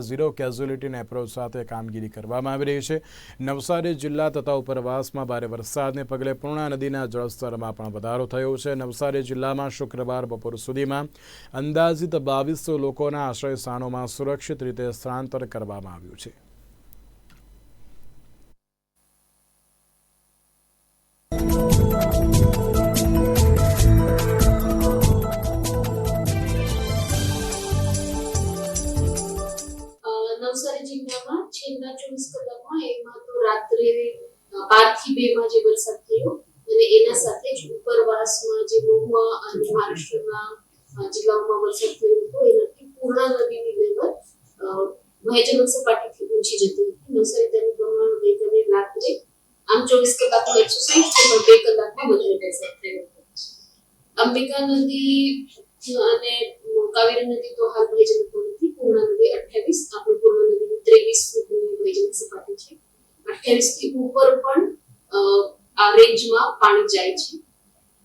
Zero કેઝ્યુલિટીના approach સાથે કામગીરી કરવામાં આવી રહી છે. નવસારી જિલ્લા તથા ઉપરવાસમાં ભારે વરસાદને પગલે પૂર્ણા નદીના જળસ્તરમાં પણ વધારો થયો છે. નવસારી જિલ્લામાં શુક્રવાર બપોર સુધીમાં અંદાજિત બાવીસો લોકોના આશ્રય સ્થાનોમાં સુરક્ષિત રીતે સ્થળાંતર કરવામાં આવ્યું છે. નવસારી જિલ્લામાં છેલ્લા ચોવીસ કલાકમાં એમાં તો રાત્રે બારથી બે માં જે વરસાદ થયો અને એના સાથે જ ઉપરવાસમાં જે મહુવા અને મહારાષ્ટ્રના જિલ્લાઓમાં વરસાદ થયો હતો, એનાથી પૂર્ણા નદીની લેવલ ભયજનક સપાટીથી ઊંચી જતી હતી. નવસારી પ્રમાણ ગઈકાલે રાત્રે આમ ચોવીસ કલાકમાં એકસો સાહીઠ પણ બે કલાકમાં વધારે વરસાદ થયો હતો. અંબિકા નદી અને કાવેરી નદી તો હાલ ભયજનક નથી, પૂર્ણા નદી અઠ્યાવીસ આપણી પૂર્ણા નદીની ત્રેવીસ ફૂટની ભયજનક સપાટી છે અઠ્યાવીસ ઉપર પણ આવરેજમાં પાણી જાય છે.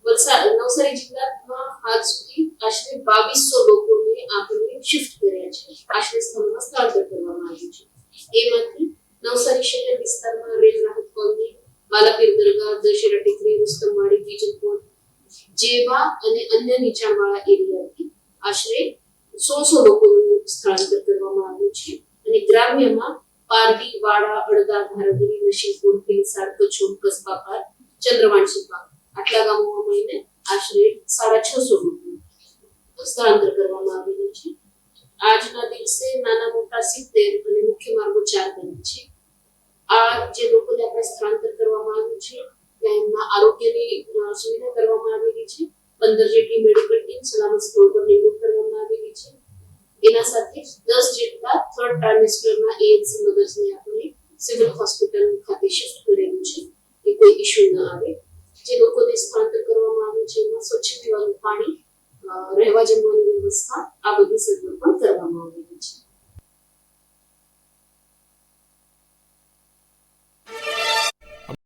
વલસાડ, નવસારી જિલ્લામાં આજ સુધી આશરે બાવીસો લોકોને આપણે શિફ્ટ કર્યા છે. આશ્રય સ્થળમાં સ્થળાંતર કરવામાં આવ્યું છે. એમાંથી નવસારી શહેર વિસ્તારમાં રેલ રાહત કોલની, બાલાપીર દરગાહ, દશેરા ટેકરી, રુસ્તમવાડી વિજયપુર જેવા અને અન્ય નીચાણવાળા એરિયાથી આશરે સોળસો લોકોનું સ્થળાંતર કરવામાં આવ્યું છે. અને ગ્રામ્યમાં પારડી વાડા અડદા ધારાગીરી નશીપુર ભીલસાડ કચોડ કસબાપાર ચંદ્રવાણસુપા આટલા ગામોમાં મળીને આશરે સાડા છસો લોકોનું સ્થળાંતર કરવામાં આવેલું છે. આજના દિવસે નાના મોટા સિત્તેર અને મુખ્ય માર્ગો ચાર બને છે. આ જે લોકોને આપણે સ્થળાંતર કરવામાં આવ્યું છે એમના આરોગ્યની સુવિધા કરવામાં આવેલી છે. પંદર જેટલી મેડિકલ ટીમ સલામત સ્થળ પર નિમણૂક એના સાથે દસ જેટલા થર્ડ ટ્રાઇમેસ્ટરમાં એએનસી મધર્સને આપણે સિવિલ હોસ્પિટલ ખાતે શિફ્ટ કરેલું છે, કે કોઈ ઇશ્યુ ન આવે. જે લોકોને સ્થળાંતર કરવામાં આવ્યું છે, એમાં સ્વચ્છ પીવાનું પાણી રહેવા જમવાની વ્યવસ્થા આ બધી સગવડ પણ કરવામાં આવેલી છે.